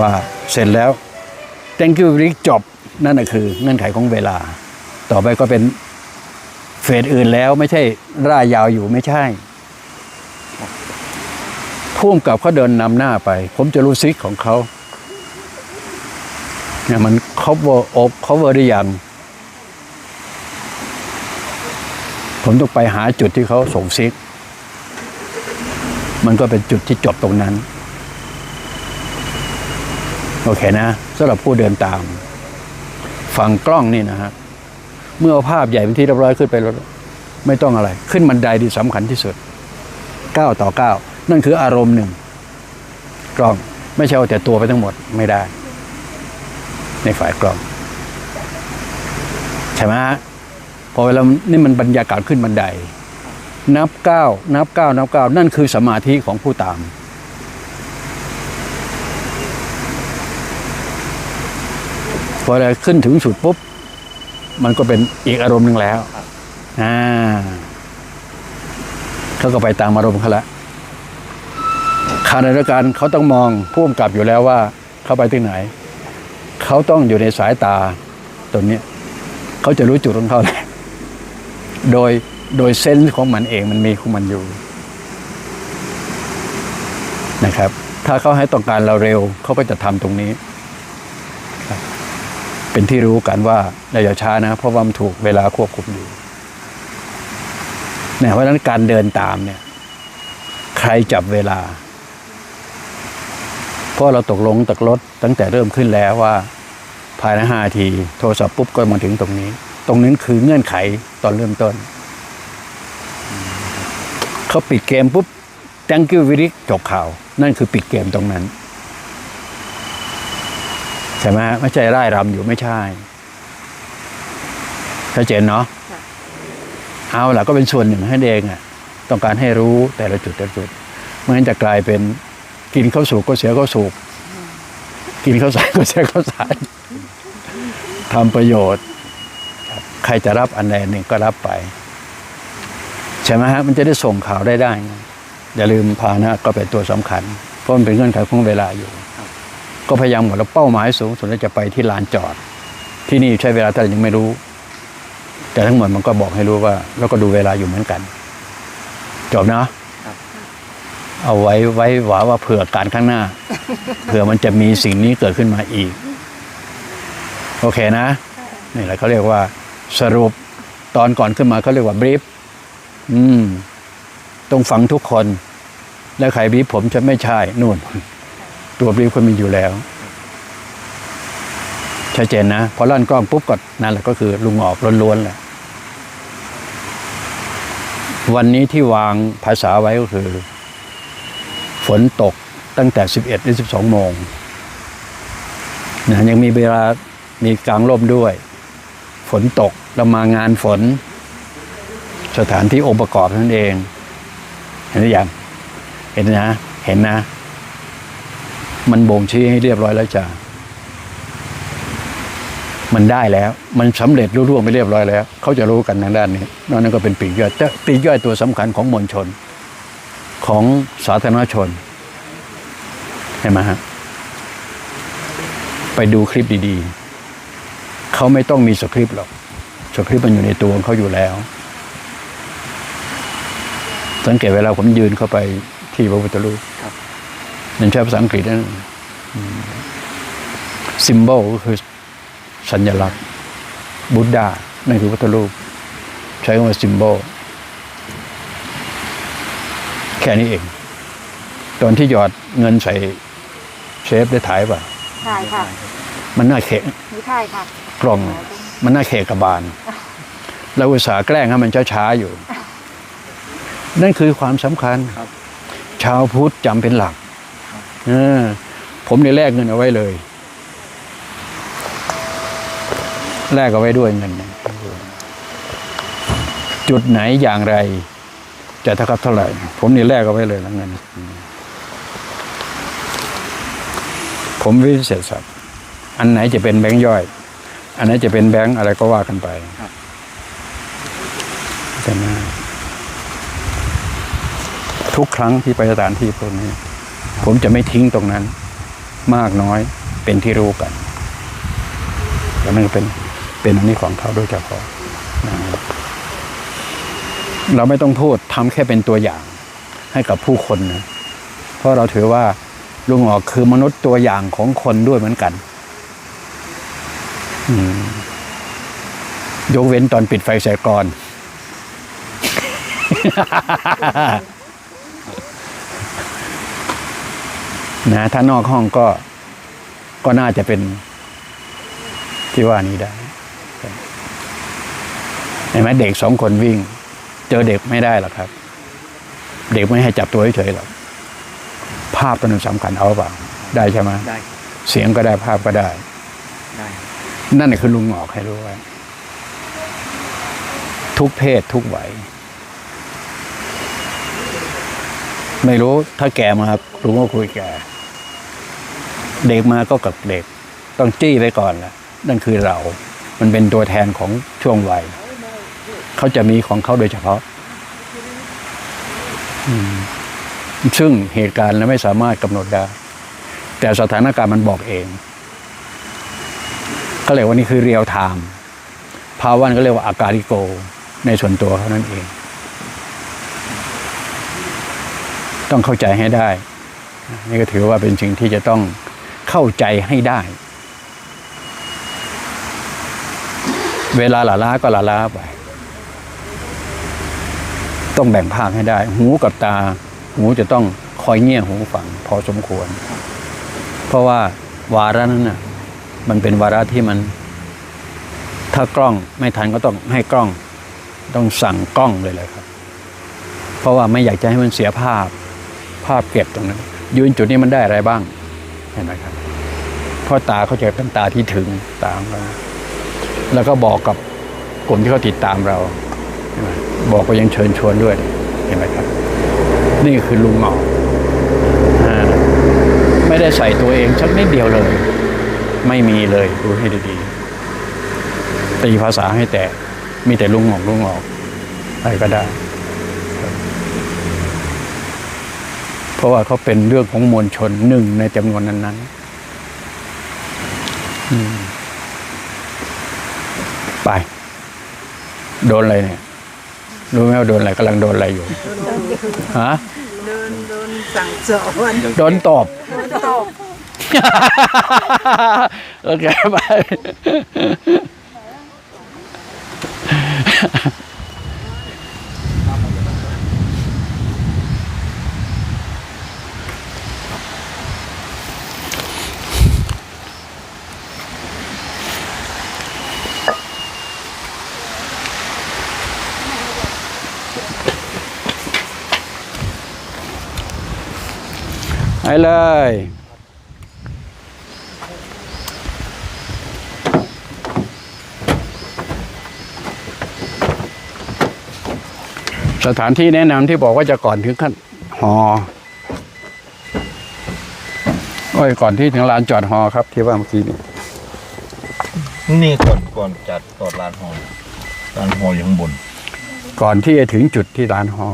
ว่าเสร็จแล้ว thank you very จบนั่นคือเงื่อนไขของเวลา ต่อไปก็เป็นเฟสอื่นแล้วไม่ใช่ร่ายยาวอยู่ไม่ใช่พุ่มกับเขาเดินนำหน้าไป ผมจะรู้ซิกของเขาเนี่ยมัน cover อบ cover ได้ยังผมต้องไปหาจุดที่เขาส่งซิก มันก็เป็นจุดที่จบตรงนั้น โอเคนะสำหรับผู้เดินตาม ฝั่งกล้องนี่นะฮะเมื่อภาพใหญ่เป็นที่เรียบร้อยขึ้นไปแล้วไม่ต้องอะไร ขึ้นบันไดที่สำคัญที่สุดก้าวต่อก้าวนั่นคืออารมณ์หนึ่ง กล้องไม่ใช่เอาแต่ตัวไปทั้งหมดไม่ได้ ในฝ่ายกล้องใช่ไหมฮะพอเวลานี่มันบรรยากาศขึ้นบันได นับก้าวนับก้าวนับก้าวนั่นคือสมาธิของผู้ตาม พอเราขึ้นถึงสุดปุ๊บ มันก็เป็นอีกอารมณ์หนึ่งแล้วอ่าเขาก็ไปตามอารมณ์เขาละขณะเดียวกันเขาต้องมองผู้กำกับอยู่แล้วว่า เขาไปที่ไหน เขาต้องอยู่ในสายตาตัวเนี้ยเขาจะรู้จุดของเขาแหละโดยโดยเซนส์ของมันเองมันมีของมันอยู่นะครับ ถ้าเขาให้ต้องการเราเร็วเขาก็จะทำตรงนี้ เป็นที่รู้กันว่าเราอย่าช้านะ เพราะว่ามันถูกเวลาควบคุมอยู่เนี่ยเพราะฉะนั้นการเดินตามเนี่ย ใครจับเวลา เพราะเราตกลงตกลดตั้งแต่เริ่มขึ้นแล้วว่า ภายในห้าที โทรศัพท์ปุ๊บก็มาถึงตรงนี้ ตรงนี้คือเงื่อนไขตอนเริ่มต้น เขาปิดเกมปุ๊บ thank you very จบข่าว นั่นคือปิดเกมตรงนั้น ใช่ไหมไม่ใช่ไร่รำอยู่ไม่ใช่ชัดเจนเนาะเอาล่ะก็เป็นส่วนหนึ่งให้เองอะ ต้องการให้รู้แต่ละจุดแต่ละจุดไม่งั้นจะกลายเป็นกินข้าวสุกก็เสียข้าวสุกกินข้าวสารก็เสียข้าวสารทำประโยชน์ ใครจะรับอันใดหนึ่งก็รับไป ใช่ไหมฮะมันจะได้ส่งข่าวได้ได้ อย่าลืมพานะก็เป็นตัวสำคัญ เพราะมันเป็นเงื่อนไขของเวลาอยู่ ก็พยายามหมดแล้วเป้าหมายสูงสุดจะไปที่ลานจอด ที่นี่ใช้เวลาเท่ยังไม่รู้ แต่ทั้งหมดมันก็บอกให้รู้ว่า แล้วก็ดูเวลาอยู่เหมือนกัน จบนะเอาไว้ไว้หวาว่าเผื่อการข้างหน้า เผื่อมันจะมีสิ่งนี้เกิดขึ้นมาอีก โอเคนะนี่แหละเขาเรียกว่า สรุปตอนก่อนขึ้นมาเขาเรียกว่าบรีฟอืมต้องฟังทุกคน แล้วใครบรีฟผมจะไม่ใช่นู่น ตัวบรีฟก็มีอยู่แล้วชัดเจนนะพอลั่นกล้องปุ๊บก็นั่นแหละก็คือลุงออกล้วนๆแหละวันนี้ที่วางภาษาไว้ก็คือ ฝนตกตั้งแต่ 11ถึง12 โมงนะยังมีเวลามีกลางร่มด้วย ฝนตกเรามางานฝน สถานที่องค์ประกอบนั่นเอง เห็นหรือยังเห็นนะ เห็นนะ มันบ่งชี้ให้เรียบร้อยแล้วจ้ะมันได้แล้ว มันสำเร็จรุ่ร่วงไปเรียบร้อยแล้ว เขาจะรู้กันทางด้านนี้นอกนั้นก็เป็นปีกย่อยแต่ปีกย่อยตัวสำคัญของมวลชน ของสาธารณชนเห็นไหมฮะไปดูคลิปดีๆ เขาไม่ต้องมีสคริปต์หรอกสคริปต์มันอยู่ในตัวของเขาอยู่แล้ว สังเกตเวลาผมยืนเข้าไปที่พระพุทธรูป นั่นใช้ภาษาอังกฤษนั่นซิม b บลก็คือสัญลักษณ์บุตดานั่นคือพุทธรูป ใช้คำว่าซิม b บลแค่นี้เอง ตอนที่หยอดเงินใส่เชฟได้ถ่ายป่ะใช่ค่ะ มันน่าเขะนี่ใช่ค่ะ กล่อง มันน่าเขะกระบาลเราอุตส่าห์แกล้งให้มันช้าๆอยู่ นั่นคือความสำคัญครับชาวพุทธจำเป็นหลัก เออ ผมเนี่ยแลกเงินเอาไว้เลย แลกเอาไว้ด้วยเงินจุดไหนอย่างไร จะเท่ากับเท่าไหร่ ผมนี่แลกเอาไว้เลยแล้วเงินผมวิเศษสัตว์อันไหนจะเป็นแบงค์ย่อย อันไหนจะเป็นแบงค์อะไรก็ว่ากันไปครับใช่ไหมทุกครั้งที่ไปสถานที่พวกนี้ ผมจะไม่ทิ้งตรงนั้น มากน้อยเป็นที่รู้กันแล้วนั่นก็เป็นเป็นอันนี้ของเขาโดยเฉพาะเราไม่ต้องพูดทำแค่เป็นตัวอย่างให้กับผู้คนนะเพราะเราถือว่าลุงออกคือมนุษย์ตัวอย่างของคนด้วยเหมือนกันอืยกเว้นตอนปิดไฟใส่กรอน นะถ้านอกห้องก็ก็น่าจะเป็นที่ว่านี้ได้เห็นไหมเด็กสองคนวิ่ง เจอเด็กไม่ได้หรอกครับ เด็กไม่ให้จับตัวเฉยๆหรอกภาพตัวนึงสำคัญเอาเปล่า ได้ใช่ไหมได้เสียงก็ได้ภาพก็ได้ได้ นั่นแหละคือลุงหงอกให้รู้ไว้ทุกเพศทุกวัยไม่รู้ถ้าแก่มา ลุงก็คุยแก่เด็กมาก็กับเด็ก ต้องจี้ไว้ก่อนแหละนั่นคือเรา มันเป็นตัวแทนของช่วงวัยเขาจะมีของเขาโดยเฉพาะซึ่งเหตุการณ์เราไม่สามารถกำหนดได้ แต่สถานการณ์มันบอกเอง ก็เลยว่านี่คือเรียลไทม์ภาวันก็เรียกว่าอาการิโก ในส่วนตัวเขานั่นเอง ต้องเข้าใจให้ได้ นี่ก็ถือว่าเป็นสิ่งที่จะต้องเข้าใจให้ได้ เวลาหลาล้าก็หลาล้าไป ต้องแบ่งภาคให้ได้ หูกับตา หูจะต้องคอยเงี่ยหูฟังพอสมควร เพราะว่าวาระนั้นน่ะ มันเป็นวาระที่มัน ถ้ากล้องไม่ทันก็ต้องให้กล้อง ต้องสั่งกล้องเลยเลยครับ เพราะว่าไม่อยากจะให้มันเสียภาพภาพเก็บตรงนั้น ยืนจุดนี้มันได้อะไรบ้างเห็นไหมครับเพราะตาเขาจะเป็นตาที่ถึงตาเราแล้วก็บอกกับกลุ่มที่เขาติดตามเราบอกก็ยังเชิญชวนด้วยเห็นไหมครับ นี่คือลุงหมอกอ่าไม่ได้ใส่ตัวเองสักนิดเดียวเลย ไม่มีเลยดูให้ดีๆตีภาษาให้แตกมีแต่ลุงหงอกลุงหงอกอะไรก็ได้ครับ เพราะว่าเขาเป็นเรื่องของมวลชนหนึ่งในจำนวนนั้นๆอืมไป โดนอะไรเนี่ย รู้ไหมว่าโดนอะไรกำลังโดนอะไรอยู่ฮะโดนโดนสั่งสอนโดนตอบโดนตบโอเคไป ไปเลยสถานที่แนะนำที่บอกว่าจะก่อนถึงขั้นหอโอ้ยก่อนที่ถึงลานจอดหอครับ ที่ว่าเมื่อกี้นี่นี่ก่อนก่อนจัดก่อนร้านหอร้านหออยู่ข้างบน ก่อนที่จะถึงจุดที่ร้านหอ